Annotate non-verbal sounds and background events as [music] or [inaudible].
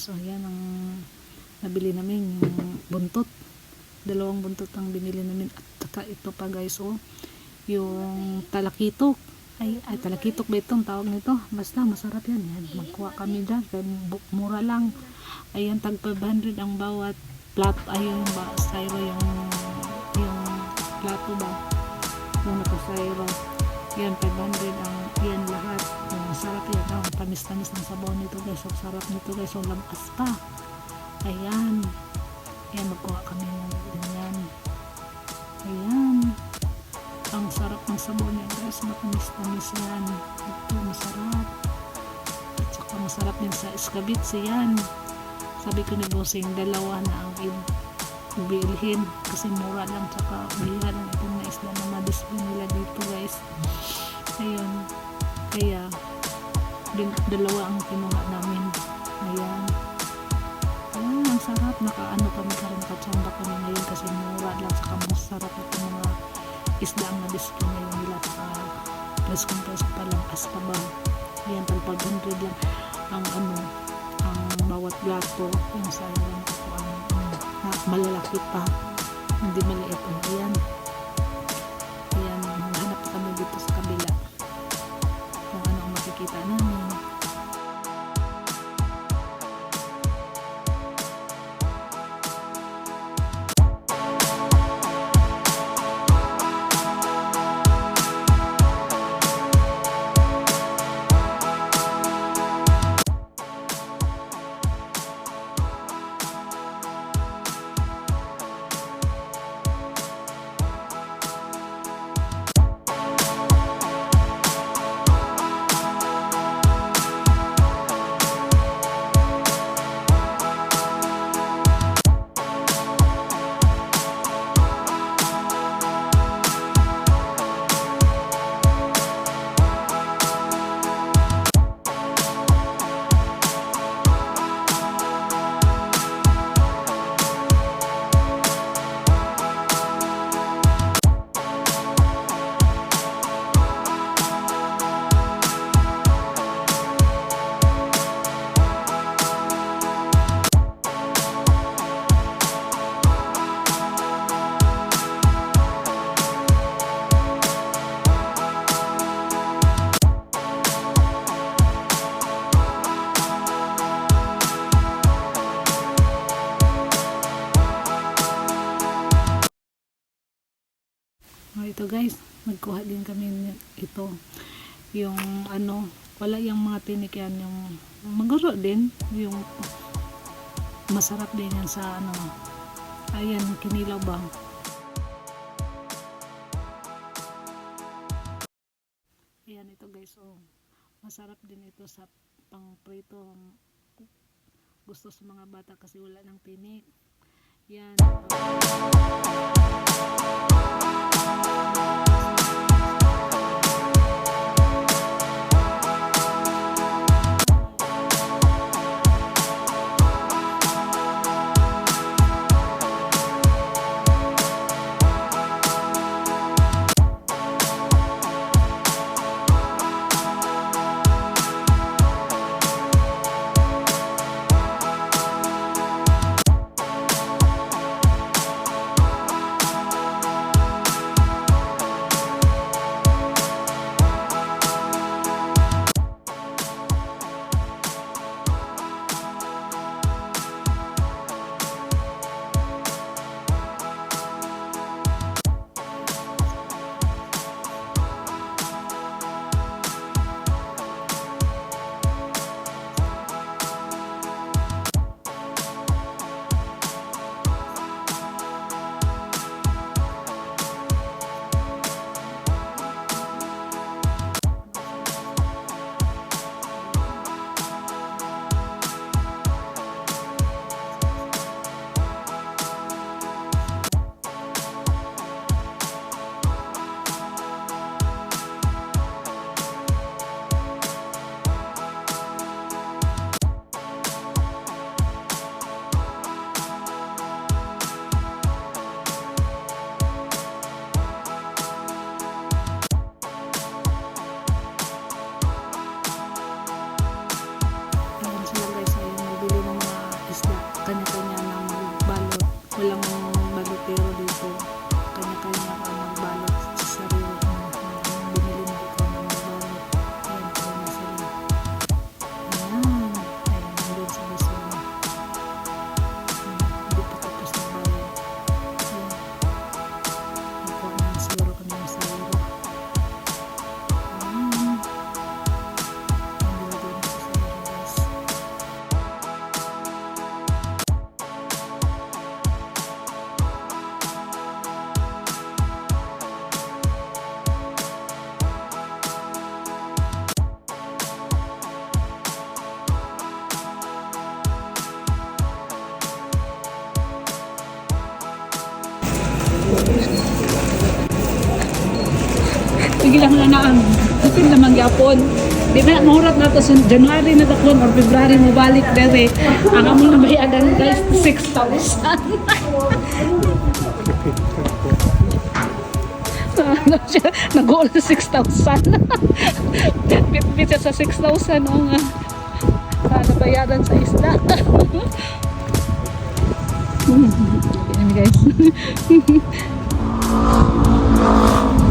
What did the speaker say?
guys, yan ang nabili namin, yung buntot. Dalawang buntot ang binili namin. At saka ito pa guys, oh, yung talakitok. Ay, ay talakitok ba itong tawag nito? Basta masarap yan. yan. Magkuha kami dyan. Mura lang. Ayan, tag 500 ang bawat plat. Ayun ba, styro yung yung plato ba? Yung naka-styro. Yan, 500 ang tamis-tamis ng sabaw nito guys. Ang sarap nito guys. Ang lampas pa. Ayan. Ayan, magkuha kami ng ganyan. Ayan. Ang sarap ng sabaw niya guys. Matamis-tamis yan. Ito, masarap. At saka masarap din sa escabits yan. Sabi ko ni Bossing, dalawa na ang bilhin kasi mura lang tsaka bihira lang itong na isla na madisplay nila dito guys ayun kaya din, dalawa ang kinuha namin. Ayan. Ayan ang sarap. Nakaano kami karon katsamba kami ngayon kasi mura lang. Tsaka masarap itong mga isda ang na-display ngayon nila. Press kong press pa lang as pa ba. Ayan pag 500 lang. Ang ano ang bawat plato yung sa lang ko ang ano, na malalaki pa. Hindi maliit. Ayan. Ayan hanap kami dito sa kabila. Kung ano ang makikita namin ito guys, nagkuha din kami ito. Yung ano, wala yung mga tinik yan, yung maguro din, yung masarap din yan sa ano, ayan, kinilaw ba? Ayan ito guys, oh, masarap din ito sa pang-prito. Gusto sa mga bata kasi wala ng tinik. Yan. Ilang na na ang isin naman gyapon. Di ba mahurat na to sa January na dakon or February mo balik dere. Ang amo na bayadan guys 6,000. ano siya, nag-goal sa 6,000. Bit-bit sa 6,000. Oo nga. Sana bayaran sa. Hmm, [laughs] Yan guys. [laughs]